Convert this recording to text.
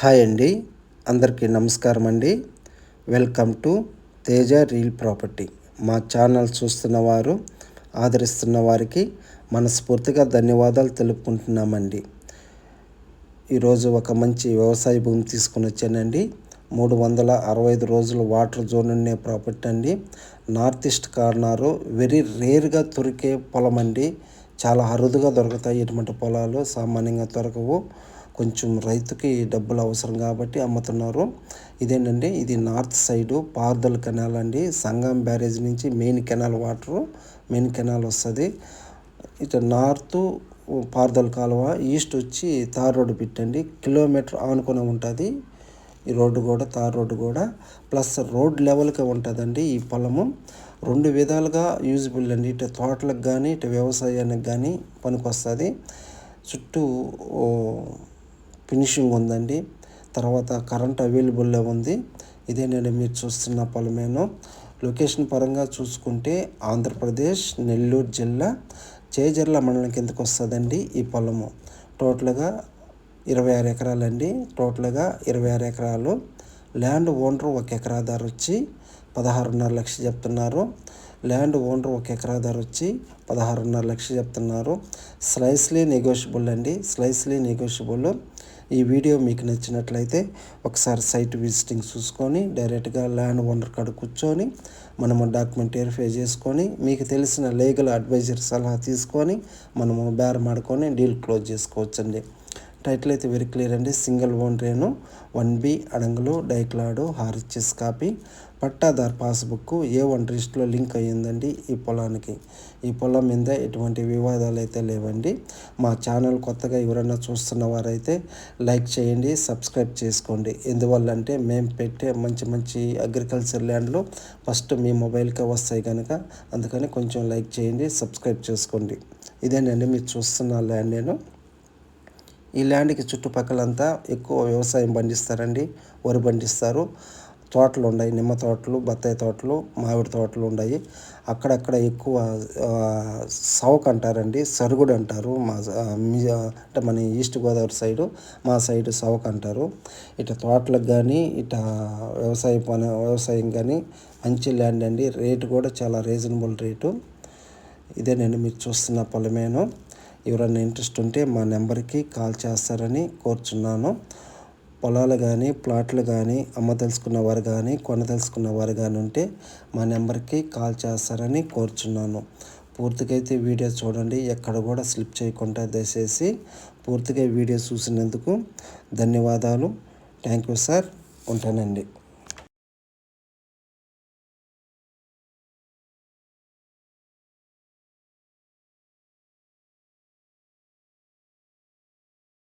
Hi అండి. అందరికీ నమస్కారం అండి. Welcome to Teja real property. మా ఛానల్ చూస్తున్న వారు ఆదరిస్తున్న వారికి మనస్ఫూర్తిగా ధన్యవాదాలు తెలుపుకుంటున్నామండి. ఈరోజు ఒక మంచి వ్యవసాయ భూమి తీసుకుని వచ్చానండి. మూడు వందల అరవై ఐదు రోజులు వాటర్ జోన్ ఉండే ప్రాపర్టీ అండి. నార్త్ ఈస్ట్ కార్నరు వెరీ రేర్గా దొరికే పొలం అండి చాలా అరుదుగా దొరుకుతాయి ఇటువంటి పొలాలు సామాన్యంగా దొరకవు. కొంచెం రైతుకి డబ్బులు అవసరం కాబట్టి అమ్ముతున్నారు. ఇదేంటంటే ఇది నార్త్ సైడు పార్దల్ కెనాల్ అండి. సంగం బ్యారేజ్ నుంచి main canal water main canal వస్తుంది. ఇటు నార్త్ పార్దల్ కాలువ ఈస్ట్ వచ్చి తార్ రోడ్డు పెట్టండి కిలోమీటర్ ఆనుకొని ఉంటుంది. ఈ రోడ్డు కూడా తార్ రోడ్డు కూడా. ప్లస్ రోడ్ లెవెల్కే ఉంటుందండి ఈ పొలము. రెండు విధాలుగా యూజ్బుల్ అండి. ఇటు తోటలకు కానీ ఇటు వ్యవసాయానికి కానీ పనికొస్తుంది. చుట్టూ ఫినిషింగ్ ఉందండి. తర్వాత కరెంట్ అవైలబుల్లో ఉంది. ఇదేనండి మీరు చూస్తున్న పొలమేను. లొకేషన్ పరంగా చూసుకుంటే ఆంధ్రప్రదేశ్ నెల్లూరు జిల్లా చేజర్ల మండలం కిందకు వస్తుందండి ఈ పొలము. టోటల్గా ఇరవై ఆరు ఎకరాలండి. టోటల్గా ఇరవై ఆరు ఎకరాలు. ల్యాండ్ ఓనర్ ఒక ఎకరా ధర వచ్చి పదహారున్నర లక్షలు చెప్తున్నారు. ల్యాండ్ ఓనర్ ఒక ఎకరా ధర వచ్చి పదహారున్నర లక్షలు చెప్తున్నారు. స్లైస్లీ నెగోషియబుల్ అండి. స్లైస్లీ నెగోషియబుల్. ఈ వీడియో మీకు నచ్చినట్లయితే ఒకసారి సైట్ విజిటింగ్ చూసుకొని డైరెక్ట్గా ల్యాండ్ ఓనర్ కాడ కూర్చొని మనము డాక్యుమెంట్ వెరిఫై చేసుకొని మీకు తెలిసిన లీగల్ అడ్వైజర్ సలహా తీసుకొని మనము బేరమాడుకొని డీల్ క్లోజ్ చేసుకోవచ్చండి. టైటిల్ అయితే వెరీ క్లియర్ అండి. Single own Renu one B అడంగులు డైక్లాడు హార్చెస్ copy pattadar passbook A one రిజిస్ట్లో లింక్ అయ్యిందండి ఈ పొలానికి? ఈ పొలం మీద ఎటువంటి వివాదాలు అయితే లేవండి. మా ఛానల్ కొత్తగా ఎవరైనా చూస్తున్న వారైతే లైక్ చేయండి సబ్స్క్రైబ్ చేసుకోండి. ఎందువల్ల అంటే మేము పెట్టే మంచి మంచి అగ్రికల్చర్ ల్యాండ్లు ఫస్ట్ మీ మొబైల్కే వస్తాయి కనుక అందుకని కొంచెం లైక్ చేయండి సబ్స్క్రైబ్ చేసుకోండి. ఇదేనండి మీరు చూస్తున్న ల్యాండ్ నేను. ఈ ల్యాండ్కి చుట్టుపక్కలంతా ఎక్కువ వ్యవసాయం పండిస్తారండి వరి పండిస్తారు. తోటలు ఉన్నాయి నిమ్మ తోటలు బత్తాయి తోటలు మామిడి తోటలు ఉన్నాయి. అక్కడక్కడ ఎక్కువ సౌక్ అంటారండి సరుగుడు అంటారు. మా అంటే మన ఈస్ట్ గోదావరి సైడు మా సైడు సౌక్ అంటారు. ఇట తోటలకు కానీ ఇట వ్యవసాయ పని వ్యవసాయం కానీ మంచి ల్యాండ్ అండి. రేటు కూడా చాలా రీజనబుల్ రేటు. ఇదేనండి మీరు చూస్తున్న పొలమేను. ఎవరైనా ఇంట్రెస్ట్ ఉంటే మా నెంబర్కి కాల్ చేస్తారని కోరుచున్నాను. పొలాలు కానీ ప్లాట్లు కానీ అమ్మ తెలుసుకున్న వారు కానీ కొన తెలుసుకున్న వారు కానీ ఉంటే మా నెంబర్కి కాల్ చేస్తారని కోరుచున్నాను. పూర్తిగా అయితే వీడియో చూడండి ఎక్కడ కూడా స్లిప్ చేయకుండా దయచేసి పూర్తిగా వీడియో చూసినందుకు ధన్యవాదాలు. Thank you sir. ఉంటానండి.